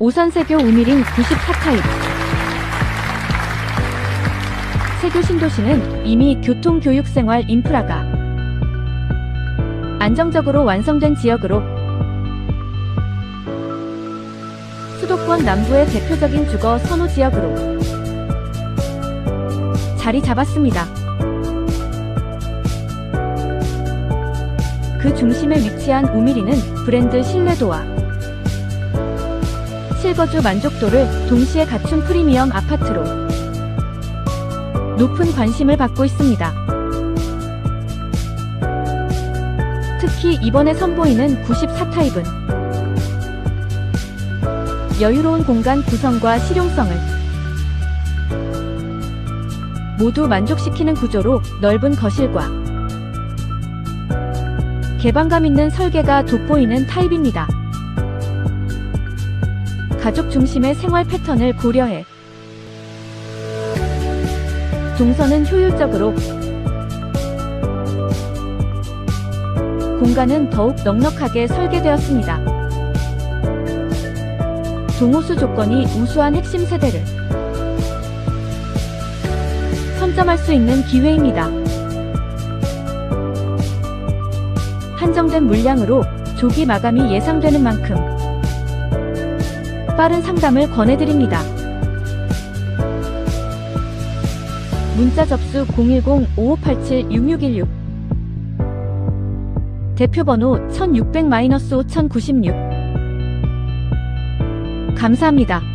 오산세교 우미링 94타입 세교 신도시는 이미 교통교육생활 인프라가 안정적으로 완성된 지역으로 수도권 남부의 대표적인 주거 선호 지역으로 자리 잡았습니다. 그 중심에 위치한 우미리는 브랜드 신뢰도와 실거주 만족도를 동시에 갖춘 프리미엄 아파트로 높은 관심을 받고 있습니다. 특히 이번에 선보이는 94타입은 여유로운 공간 구성과 실용성을 모두 만족시키는 구조로 넓은 거실과 개방감 있는 설계가 돋보이는 타입입니다. 가족 중심의 생활 패턴을 고려해 동선은 효율적으로 공간은 더욱 넉넉하게 설계되었습니다. 동호수 조건이 우수한 핵심 세대를 선점할 수 있는 기회입니다. 한정된 물량으로 조기 마감이 예상되는 만큼 빠른 상담을 권해드립니다. 문자 접수 010-5587-6616 대표번호 1600-5096 감사합니다.